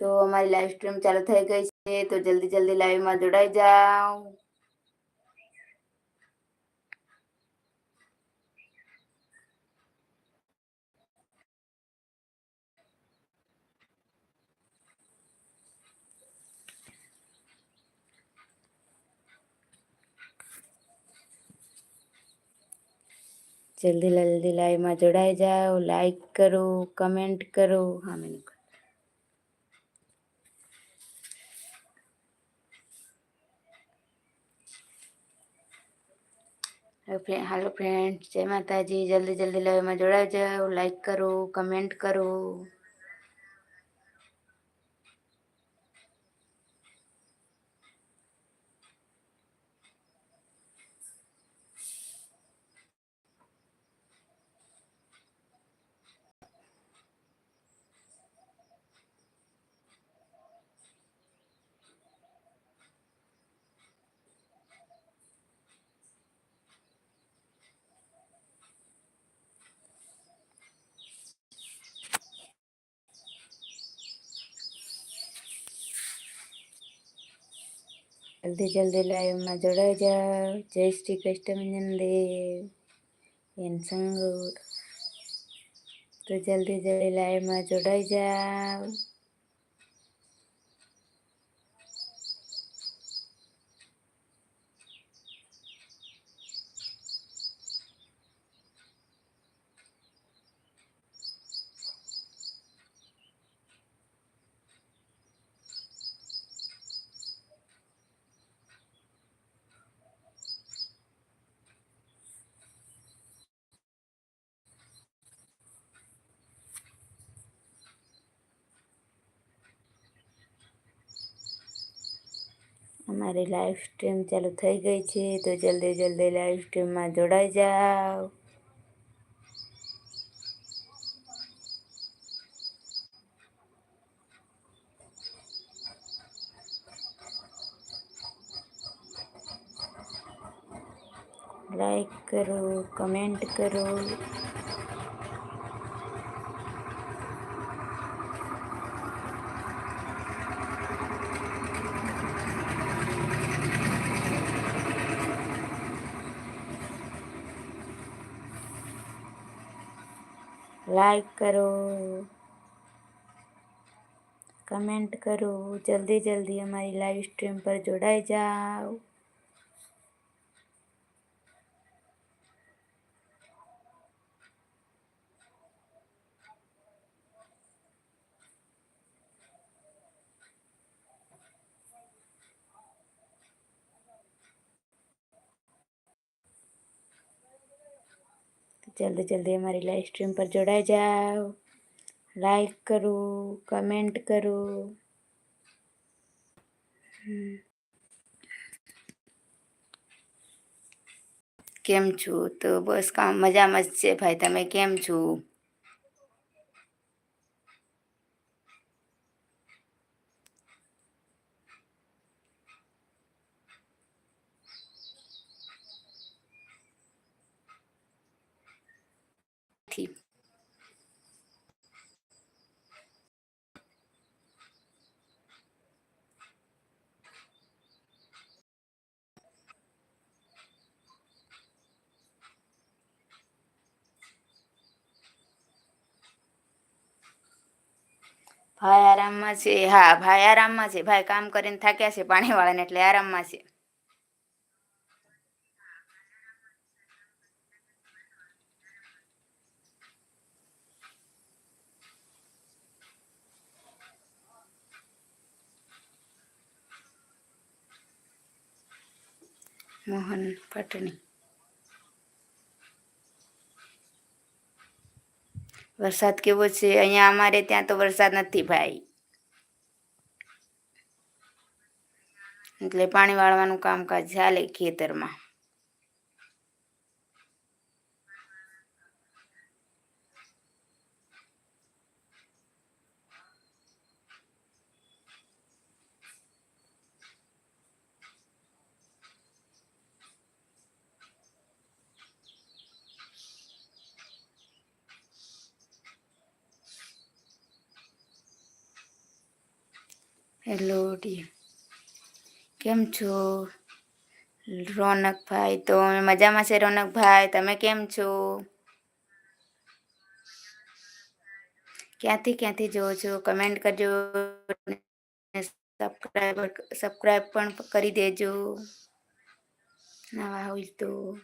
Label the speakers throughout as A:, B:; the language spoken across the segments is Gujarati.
A: તો અમારી લાઈવ સ્ટ્રીમ ચાલુ થઈ ગઈ છે, તો જલ્દી જલ્દી લાઈવમાં જોડાઈ જાઓ. જલ્દી જલ્દી લાઈવમાં જોડાઈ જાઓ લાઈક કરો કમેન્ટ કરો, હા, મેં હાલો ફ્રેન્ડ જય માતાજી જલ્દી જલ્દી લાઈવમાં જોડાઈ જાઓ લાઈક કરો કમેન્ટ કરો. જલ્દી જલ્દી લાઈવમાં જોડાઈ જાઓ જય શ્રી કૃષ્ણ દેવ એન સંગુર તો જલ્દી જલ્દી લાઈવમાં જોડાઈ જાઓ અમારી લાઈવ સ્ટ્રીમ ચાલુ થઈ ગઈ છે, તો જલ્દી જલ્દી લાઈવ સ્ટ્રીમમાં જોડાઈ જાઓ. લાઈક કરો કમેન્ટ કરો. લાઈક કરો કમેન્ટ કરો જલ્દી જલ્દી અમારી લાઈવ સ્ટ્રીમ પર જોડાઈ જાઓ. જલ્દી જલ્દી અમારી લાઈવ સ્ટ્રીમ પર જોડાઈ જાઓ લાઈક કરો કમેન્ટ કરો કેમ છો તો બસ કામ મજામાં જ છે ભાઈ તમે કેમ છો ભાઈ આરામમાં છે, હા ભાઈ આરામમાં છે. ભાઈ કામ કરીને થાક્યા છે પાણીવાળાને એટલે આરામમાં છે. મોહન પટણી. વરસાદ કેવો છે? અહીંયા અમારે ત્યાં તો વરસાદ નથી ભાઈ. એટલે પાણી વાળવાનું કામકાજ ચાલે ખેતરમાં. હેલો કેમ છો? રોનકભાઈ, તો મજામાં છે રોનકભાઈ, તમે કેમ છો? ક્યાંથી ક્યાંથી જોવો છો? કમેન્ટ કરજો સબસ્ક્રાઈબ સબસ્ક્રાઈબ પણ કરી દેજો. નવા હોય તો.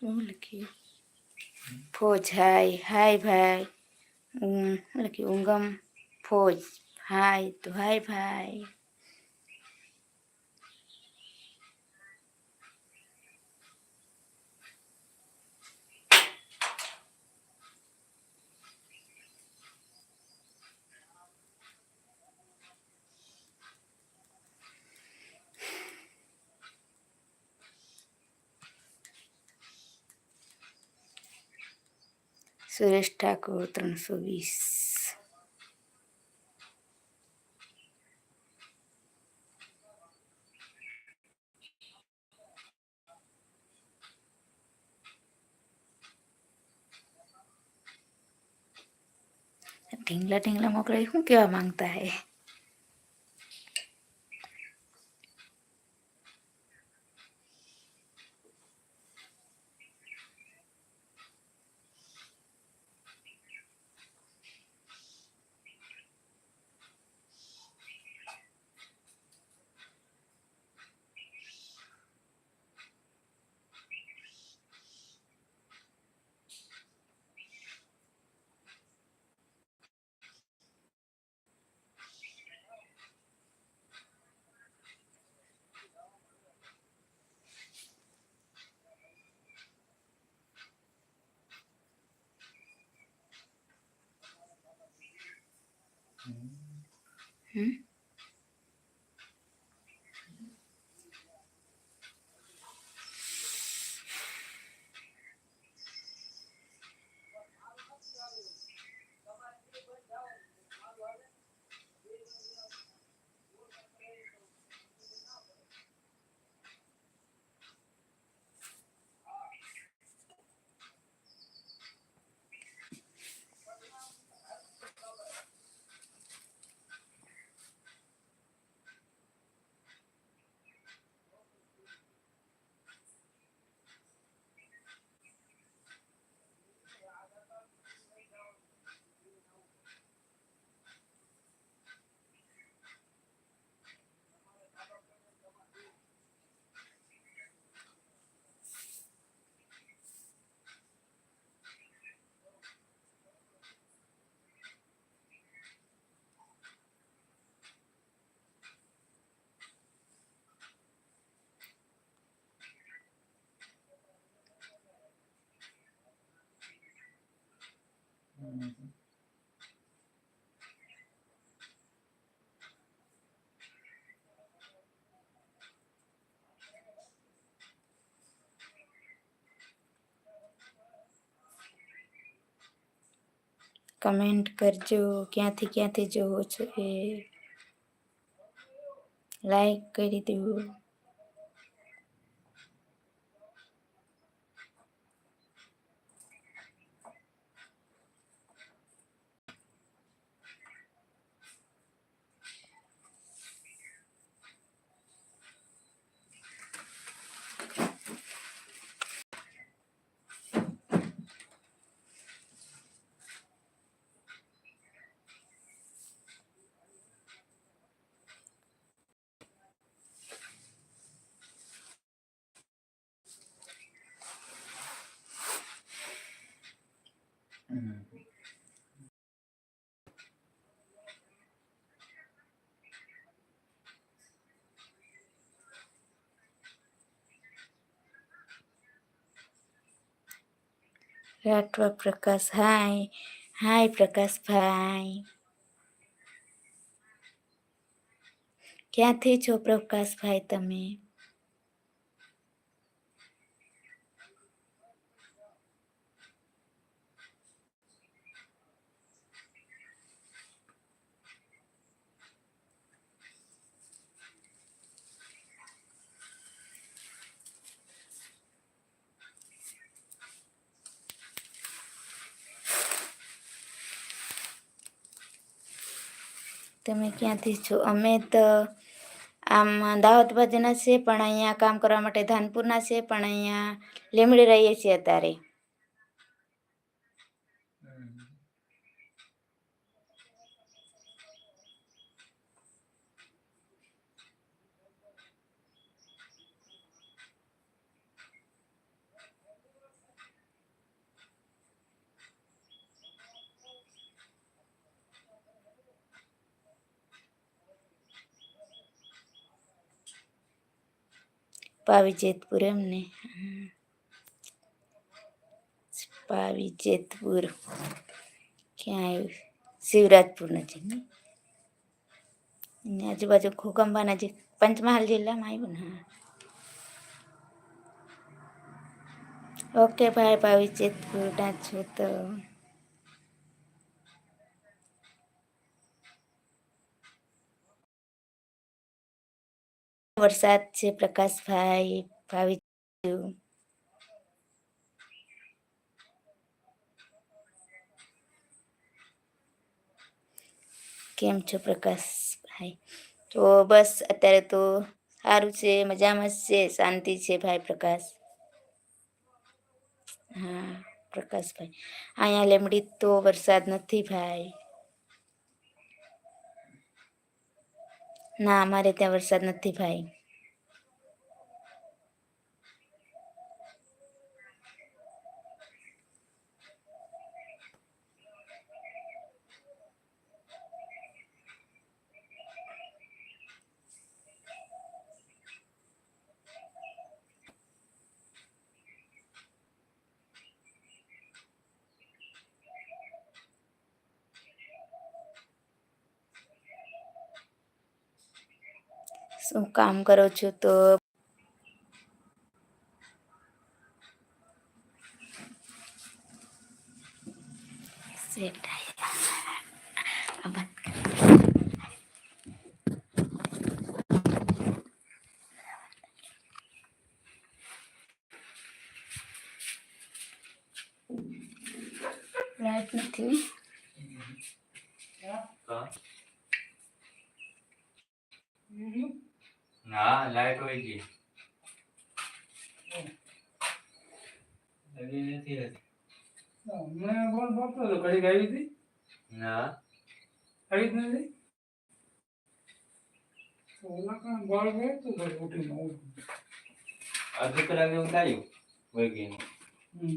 A: હું લખ્યું ફોજ હાય હાય ભાઈ ઉમ, શું લખ્યું ઉંગમ ફોજ હાય સુરેશ ઠાકોર ત્રણસો વીસ. ઢીંગલા ઢીંગલા મોકલાય શું કહેવા માંગતા હે? હમ કમેન્ટ કરજો ક્યાંથી ક્યાંથી જોવો છો એ લાઈક કરી દો રાઠવા પ્રકાશ હાય હાય પ્રકાશભાઈ ક્યાંથી છો પ્રકાશભાઈ તમે તમે ક્યાંથી છો? અમે તો આમ દાહોદ બાજુના છીએ, પણ અહીંયા કામ કરવા માટે ધાનપુરના છીએ, પણ અહીંયા લીમડી રહીએ છીએ અત્યારે
B: હમ.
A: પાવી જેતપુર એમને હમ. પાવી ક્યાં આવ્યું શિવરાજપુર નજીક ને આજુબાજુ ખોખંબા નજીક પંચમહાલ જિલ્લામાં આવ્યું ને હા ઓકે ભાઈ પાવી જેતપુરના છો તો વરસાદ છે, પ્રકાશભાઈ ભાવી કેમ છો પ્રકાશભાઈ? તો બસ અત્યારે તો સારું છે, મજામાં છે, શાંતિ છે ભાઈ પ્રકાશ. હા, પ્રકાશભાઈ. અહીંયા લેમડી તો વરસાદ નથી ભાઈ. ના અમારે ત્યાં વરસાદ નથી ભાઈ. શું કામ કરો છો તો સેટ આ વાત લાઈટ નથી
B: કા? ના હોય ગઈ લગી નથી હતી
C: મેં બોલ બોલતો હતો ઘડી આવી હતી.
B: ના.
C: આવી જ નથી? ઓલા કામ બોલ બોલતો તો ઉઠીને હું
B: અડધો કલાક એવું થયું ગઈ
C: હમ.